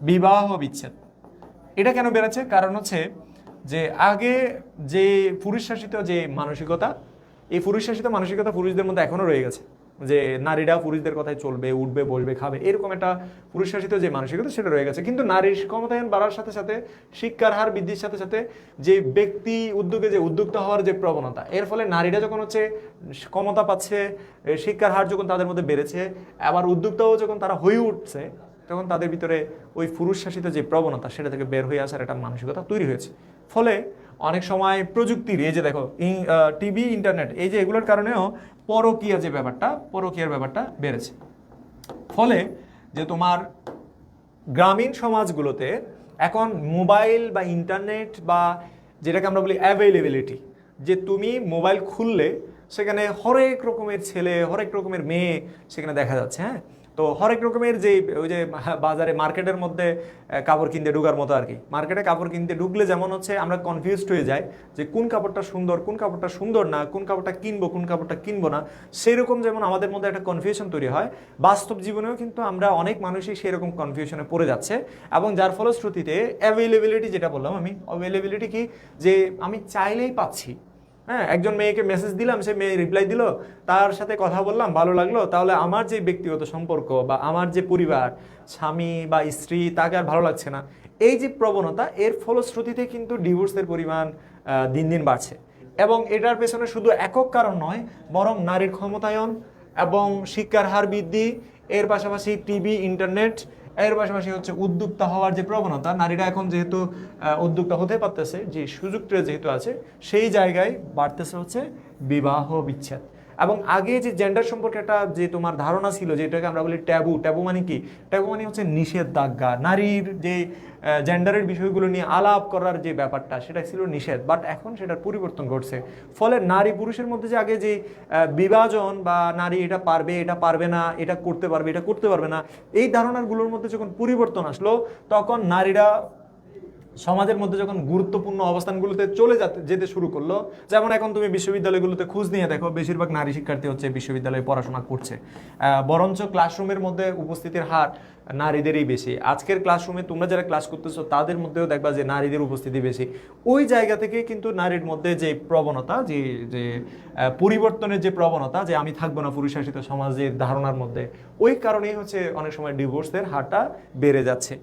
বিবাহ বিচ্ছেদ। এটা কেন বেড়েছে? কারণ হচ্ছে যে আগে যে পুরুষ শাসিত যে মানসিকতা, এই পুরুষ শাসিত মানসিকতা পুরুষদের মধ্যে এখনও রয়ে গেছে। যে নারীরা পুরুষদের কথায় চলবে, উঠবে, বসবে, খাবে, এরকম একটা পুরুষ শাসিত যে মানসিকতা সেটা রয়ে গেছে। কিন্তু নারীর ক্ষমতায়ন বাড়ার সাথে সাথে, শিক্ষার হার বৃদ্ধির সাথে সাথে যে ব্যক্তি উদ্যোগে যে উদ্যোক্তা হওয়ার যে প্রবণতা, এর ফলে নারীরা যখন হচ্ছে ক্ষমতা পাচ্ছে, শিক্ষার হার যখন তাদের মধ্যে বেড়েছে, আবার উদ্যোক্তাও যখন তারা হয়ে উঠছে তখন তাদের ভিতরে ওই পুরুষ শাসিত যে প্রবণতা, সেটা থেকে বের হয়ে আসার একটা মানসিকতা তৈরি হয়েছে। ফলে অনেক সময় প্রযুক্তির এই যে দেখো টিভি, ইন্টারনেট, এই যে এগুলোর কারণেও পরকীয়া যে ব্যাপারটা, পরকীয়ার ব্যাপারটা বেড়েছে। ফলে যে তোমার গ্রামীণ সমাজগুলোতে এখন মোবাইল বা ইন্টারনেট বা যেটাকে আমরা বলি অ্যাভেলেবিলিটি যে তুমি মোবাইল খুললে সেখানে হরেক রকমের ছেলে, হরেক রকমের মেয়ে সেখানে দেখা যাচ্ছে হ্যাঁ? তো হরেক রকমের যে ওই যে, বাজারে, মার্কেটের মধ্যে কাপড় কিনতে ঢুকার মতো আর কি। মার্কেটে কাপড় কিনতে ঢুকলে যেমন হচ্ছে, আমরা কনফিউজড হয়ে যাই যে কোন কাপড়টা সুন্দর, কোন কাপড়টা সুন্দর না, কোন কাপড়টা কিনবো, কোন কাপড়টা কিনবো না, সেরকম যেমন আমাদের মধ্যে একটা কনফিউশন তৈরি হয়। বাস্তব জীবনেও কিন্তু আমরা অনেক মানুষই সেরকম কনফিউশনে পড়ে যাচ্ছে এবং যার ফলশ্রুতিতে অ্যাভেলেবিলিটি যেটা বললাম আমি অ্যাভেলেবিলিটি কি? যে আমি চাইলেই পাচ্ছি হ্যাঁ একজন মেয়েকে মেসেজ দিলাম, সে মেয়ে রিপ্লাই দিল, তার সাথে কথা বললাম, ভালো লাগল, তাহলে আমার যে ব্যক্তিগত সম্পর্ক বা আমার যে পরিবার, স্বামী বা স্ত্রী, তাকে আর ভালো লাগছে না। এই যে প্রবণতা, এর ফলশ্রুতিতে কিন্তু ডিভোর্সের পরিমাণ দিন দিন বাড়ছে। এবং এটার পেছনে শুধু একক কারণ নয়, বরং নারীর ক্ষমতায়ন এবং শিক্ষার হার বৃদ্ধি, এর পাশাপাশি টিভি ইন্টারনেট এর পাশাপাশি হচ্ছে উদ্যোক্তা হওয়ার যে প্রবণতা, নারীরা এখন যেহেতু উদ্যোক্তা হতে পারতেছে, যে সুযোগটা যেহেতু আছে, সেই জায়গায় বাড়তেছে হচ্ছে বিবাহ বিচ্ছেদ। এবং আগে যে জেন্ডার সম্পর্কে একটা যে তোমার ধারণা ছিল যেটাকে আমরা বলি ট্যাবু ট্যাবু মানে কি? ট্যাবু মানে হচ্ছে নিষেধাজ্ঞা। নারীর যে জেন্ডারের বিষয়গুলো নিয়ে আলাপ করার যে ব্যাপারটা সেটা ছিল নিষেধ। বাট এখন সেটার পরিবর্তন ঘটছে। ফলে নারী পুরুষের মধ্যে যে আগে যে বিভাজন বা নারী এটা পারবে এটা পারবে না, এটা করতে পারবে, এটা করতে পারবে না, এই ধারণাগুলোর মধ্যে যখন পরিবর্তন আসলো, তখন নারীরা সমাজের মধ্যে যখন গুরুত্বপূর্ণ অবস্থানগুলোতে চলে যেতে শুরু করল, যেমন এখন তুমি বিশ্ববিদ্যালয়গুলোতে খোঁজ নিয়ে দেখো, বেশিরভাগ নারী শিক্ষার্থী হচ্ছে বিশ্ববিদ্যালয়ে পড়াশোনা করছে। বরঞ্চ ক্লাসরুমের মধ্যে উপস্থিতির হার নারীদেরই বেশি। আজকের ক্লাসরুমে তোমরা যারা ক্লাস করতেছো, তাদের মধ্যেও দেখবা যে নারীদের উপস্থিতি বেশি। ওই জায়গা থেকে কিন্তু নারীর মধ্যে যে প্রবণতা, যে যে পরিবর্তনের যে প্রবণতা, যে আমি থাকব না পুরুষাসিত সমাজের ধারণার মধ্যে, ওই কারণেই হচ্ছে অনেক সময় ডিভোর্সের হারটা বেড়ে যাচ্ছে।